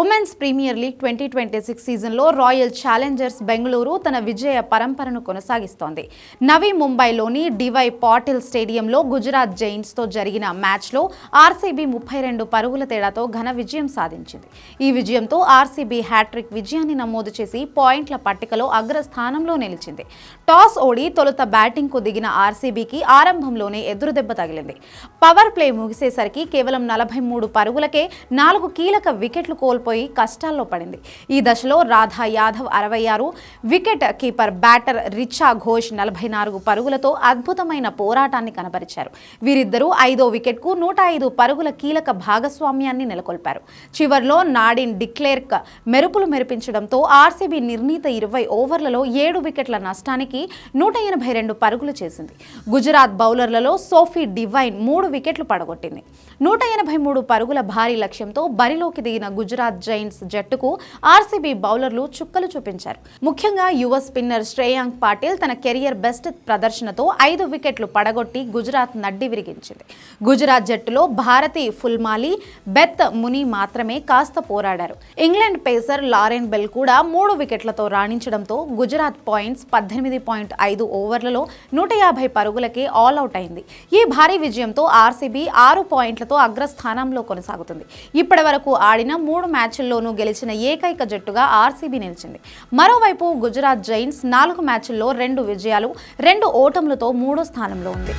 Women's premier league twenty twenty six సీజన్లో Royal Challengers Bengaluru తన విజయ పరంపరను కొనసాగిస్తోంది. నవీ ముంబైలోని డివై పాటిల్ స్టేడియంలో గుజరాత్ జైంట్స్తో జరిగిన మ్యాచ్లో ఆర్సీబీ ముప్పై రెండు పరుగుల తేడాతో ఘన విజయం సాధించింది. ఈ విజయంతో ఆర్సీబీ హ్యాట్రిక్ విజయాన్ని నమోదు చేసి పాయింట్ల పట్టికలో అగ్రస్థానంలో నిలిచింది. టాస్ ఓడి తొలుత బ్యాటింగ్కు దిగిన ఆర్సీబీకి ఆరంభంలోనే ఎదురుదెబ్బ తగిలింది. పవర్ ప్లే ముగిసేసరికి కేవలం నలభై మూడు పరుగులకే నాలుగు కీలక వికెట్లు కోల్పోయి కష్టాల్లో పడింది. ఈ దశలో రాధా యాదవ్ అరవై ఆరు wicket keeper batter Richa Ghosh నలభై నాలుగు పరుగులతో అద్భుతమైన పోరాటాన్ని కనబరిచారు. వీరిద్దరూ ఐదో వికెట్కు నూట ఐదు పరుగుల కీలక భాగస్వామ్యాన్ని నెలకొల్పారు. చివర్లో నాడిన్ డిక్లేర్క్ మెరుపులు మెరిపించడంతో ఆర్సీబీ నిర్ణీత ఇరవై ఓవర్లలో ఏడు వికెట్ల నష్టానికి నూట ఎనభై రెండు పరుగులు చేసింది. గుజరాత్ బౌలర్లలో సోఫీ డివైన్ మూడు వికెట్లు పడగొట్టింది. నూట ఎనభై మూడు పరుగుల భారీ లక్ష్యంతో బరిలోకి దిగిన గుజరాత్ జైంట్స్ జట్టుకు ఆర్సీబీ బౌలర్లు చుక్కలు చూపించారు. ముఖ్యంగా యువ స్పిన్నర్ శ్రేయాంక్ పాటిల్ తన కెరియర్ బెస్ట్ ప్రదర్శనతో ఐదు వికెట్లు పడగొట్టి గుజరాత్ నడ్డి విరిగించింది. గుజరాత్ జట్టులో భారతి ఫుల్మాలి బెత్ ముని మాత్రమే కాస్త పోరాడారు. ఇంగ్లాండ్ పేసర్ లారెన్ బెల్ కూడా మూడు వికెట్లతో రాణించడంతో గుజరాత్ పాయింట్స్ పద్దెనిమిది పాయింట్ ఐదు ఓవర్లలో నూట యాభై పరుగులకే ఆల్అవుట్ అయింది. ఈ భారీ విజయంతో ఆర్సీబీ ఆరు పాయింట్లతో అగ్రస్థానంలో కొనసాగుతుంది. ఇప్పటి వరకు ఆడిన మూడు మ్యాచ్ల్లోనూ గెలిచిన ఏకైక జట్టుగా ఆర్సీబీ నిలిచింది. మరోవైపు గుజరాత్ జైన్స్ నాలుగు మ్యాచ్ల్లో రెండు విజయాలు రెండు ఓటములతో మూడో స్థానంలో ఉంది.